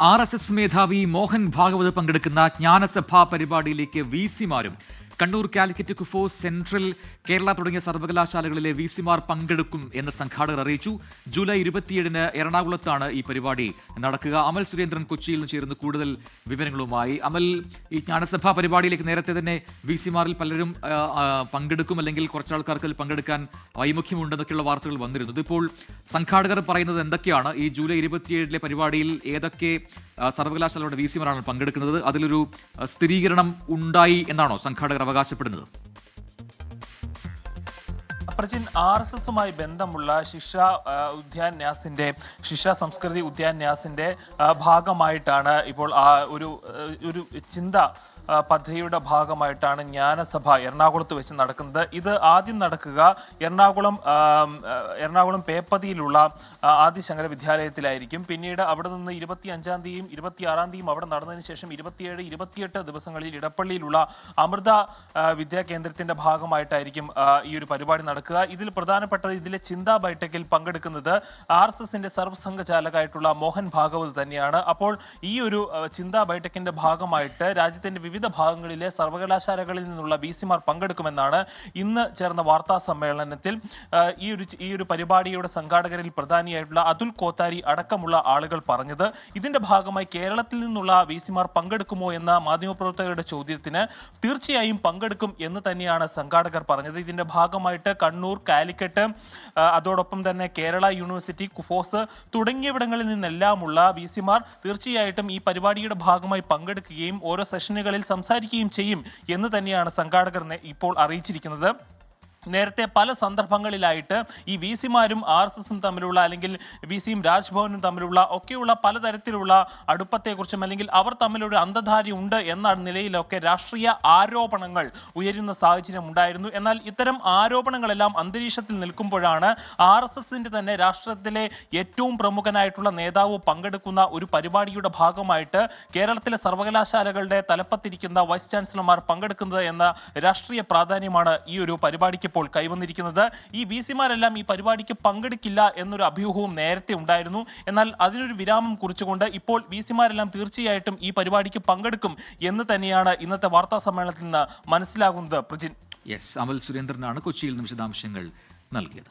R S S മേധാവി മോഹൻ ഭാഗവത് പങ്കെടുക്കുന്ന ജ്ഞാനസഭാ പരിപാടിയിലേക്ക് വി സിമാരും കണ്ണൂർ കാലിക്കറ്റ് കുഫോ സെൻട്രൽ കേരള തുടങ്ങിയ സർവകലാശാലകളിലെ വി സിമാർ പങ്കെടുക്കും എന്ന് സംഘാടകർ അറിയിച്ചു. ജൂലൈ ഇരുപത്തിയേഴിന് എറണാകുളത്താണ് ഈ പരിപാടി. നടക്കുക. അമൽ സുരേന്ദ്രൻ കൊച്ചിയിൽ നിന്ന് ചേർന്ന് കൂടുതൽ വിവരങ്ങളുമായി. അമൽ ഈ ജ്ഞാനസഭാ പരിപാടിയിലേക്ക് നേരത്തെ തന്നെ വി സിമാറിൽ പലരും പങ്കെടുക്കും അല്ലെങ്കിൽ കുറച്ച് ആൾക്കാർക്ക് പങ്കെടുക്കാൻ വൈമുഖ്യമുണ്ടെന്നൊക്കെയുള്ള വാർത്തകൾ വന്നിരുന്നു. ഇതിപ്പോൾ സംഘാടകർ പറയുന്നത് എന്തൊക്കെയാണ്? ഈ ജൂലൈ ഇരുപത്തിയേഴിലെ പരിപാടിയിൽ ഏതൊക്കെ സർവകലാശാലയുടെ വി സിമാരാണ് പങ്കെടുക്കുന്നത്. അതിലൊരു സ്ഥിരീകരണം ഉണ്ടായി എന്നാണോ സംഘാടകർ അവകാശപ്പെടുന്നത്? പ്രജിൻ ആർ എസ് എസുമായി ബന്ധമുള്ള ശിക്ഷ ഉദ്യാന്യാസിന്റെ ശിക്ഷ സംസ്കൃതി ഉദ്യാന്യാസിന്റെ ഭാഗമായിട്ടാണ് ഇപ്പോൾ ഒരു ഒരു ചിന്ത പദ്ധതിയുടെ ഭാഗമായിട്ടാണ് ജ്ഞാനസഭ എറണാകുളത്ത് വെച്ച് നടക്കുന്നത്. ഇത് ആദ്യം നടക്കുക എറണാകുളം എറണാകുളം പേപ്പതിയിലുള്ള ആദിശങ്കര വിദ്യാലയത്തിലായിരിക്കും. പിന്നീട് അവിടെ നിന്ന് ഇരുപത്തി അഞ്ചാം തീയതിയും ഇരുപത്തി ആറാം തീയതിയും അവിടെ നടന്നതിന് ശേഷം ഇരുപത്തിയേഴ് ഇരുപത്തിയെട്ട് ദിവസങ്ങളിൽ ഇടപ്പള്ളിയിലുള്ള അമൃത വിദ്യാകേന്ദ്രത്തിന്റെ ഭാഗമായിട്ടായിരിക്കും ഈ ഒരു പരിപാടി നടക്കുക. ഇതിൽ പ്രധാനപ്പെട്ടത് ഇതിലെ ചിന്താ ബൈഠക്കിൽ പങ്കെടുക്കുന്നത് ആർ എസ് എസിന്റെ സർവസംഘചാലകായിട്ടുള്ള മോഹൻ ഭാഗവത് തന്നെയാണ്. അപ്പോൾ ഈ ഒരു ചിന്താ ബൈഠക്കിന്റെ ഭാഗമായിട്ട് രാജ്യത്തിന്റെ വിവിധ ഭാഗങ്ങളിലെ സർവകലാശാലകളിൽ നിന്നുള്ള വി സിമാർ പങ്കെടുക്കുമെന്നാണ് ഇന്ന് ചേർന്ന വാർത്താ സമ്മേളനത്തിൽ ഈ ഒരു ഈ ഒരു പരിപാടിയുടെ സംഘാടകരിൽ പ്രധാനിയായിട്ടുള്ള അതുൽ കോത്താരി അടക്കമുള്ള ആളുകൾ പറഞ്ഞത്. ഇതിന്റെ ഭാഗമായി കേരളത്തിൽ നിന്നുള്ള വി സിമാർ പങ്കെടുക്കുമോ എന്ന മാധ്യമപ്രവർത്തകരുടെ ചോദ്യത്തിന് തീർച്ചയായും പങ്കെടുക്കും എന്ന് തന്നെയാണ് സംഘാടകർ പറഞ്ഞത്. ഇതിന്റെ ഭാഗമായിട്ട് കണ്ണൂർ കാലിക്കറ്റ് അതോടൊപ്പം തന്നെ കേരള യൂണിവേഴ്സിറ്റി കുഫോസ് തുടങ്ങിയവിടങ്ങളിൽ നിന്നെല്ലാമുള്ള വി സിമാർ തീർച്ചയായിട്ടും ഈ പരിപാടിയുടെ ഭാഗമായി പങ്കെടുക്കുകയും ഓരോ സെഷനുകളിൽ സംസാരിക്കുകയും ചെയ്യും എന്ന് തന്നെയാണ് സംഘാടകർ ഇപ്പോൾ അറിയിച്ചിരിക്കുന്നത്. നേരത്തെ പല സന്ദർഭങ്ങളിലായിട്ട് ഈ വി സിമാരും ആർ എസ് എസും തമ്മിലുള്ള അല്ലെങ്കിൽ വി സിയും രാജ്ഭവനും തമ്മിലുള്ള ഒക്കെയുള്ള പലതരത്തിലുള്ള അടുപ്പത്തെക്കുറിച്ചും അല്ലെങ്കിൽ അവർ തമ്മിലൊരു അന്ധധാരി ഉണ്ട് എന്ന നിലയിലൊക്കെ രാഷ്ട്രീയ ആരോപണങ്ങൾ ഉയരുന്ന സാഹചര്യം ഉണ്ടായിരുന്നു. എന്നാൽ ഇത്തരം ആരോപണങ്ങളെല്ലാം അന്തരീക്ഷത്തിൽ നിൽക്കുമ്പോഴാണ് ആർ എസ് എസിന്റെ തന്നെ രാഷ്ട്രത്തിലെ ഏറ്റവും പ്രമുഖനായിട്ടുള്ള നേതാവ് പങ്കെടുക്കുന്ന ഒരു പരിപാടിയുടെ ഭാഗമായിട്ട് കേരളത്തിലെ സർവകലാശാലകളുടെ തലപ്പത്തിരിക്കുന്ന വൈസ് ചാൻസലർമാർ പങ്കെടുക്കുന്നത് എന്ന രാഷ്ട്രീയ പ്രാധാന്യമാണ് ഈ ഒരു പരിപാടിക്ക് ഇപ്പോൾ കൈവന്നിരിക്കുന്നത്. ഈ വി സിമാരെല്ലാം ഈ പരിപാടിക്ക് പങ്കെടുക്കില്ല എന്നൊരു അഭ്യൂഹവും നേരത്തെ ഉണ്ടായിരുന്നു. എന്നാൽ അതിനൊരു വിരാമം കുറിച്ചുകൊണ്ട് ഇപ്പോൾ വി സിമാരെല്ലാം തീർച്ചയായിട്ടും ഈ പരിപാടിക്ക് പങ്കെടുക്കും എന്ന് തന്നെയാണ് ഇന്നത്തെ വാർത്താ സമ്മേളനത്തിൽ നിന്ന് മനസ്സിലാകുന്നത്. പ്രജിൻ. യെസ് അമൽ സുരേന്ദ്രനാണ് കൊച്ചിയിൽ നിന്ന് വിശദാംശങ്ങൾ നൽകിയത്.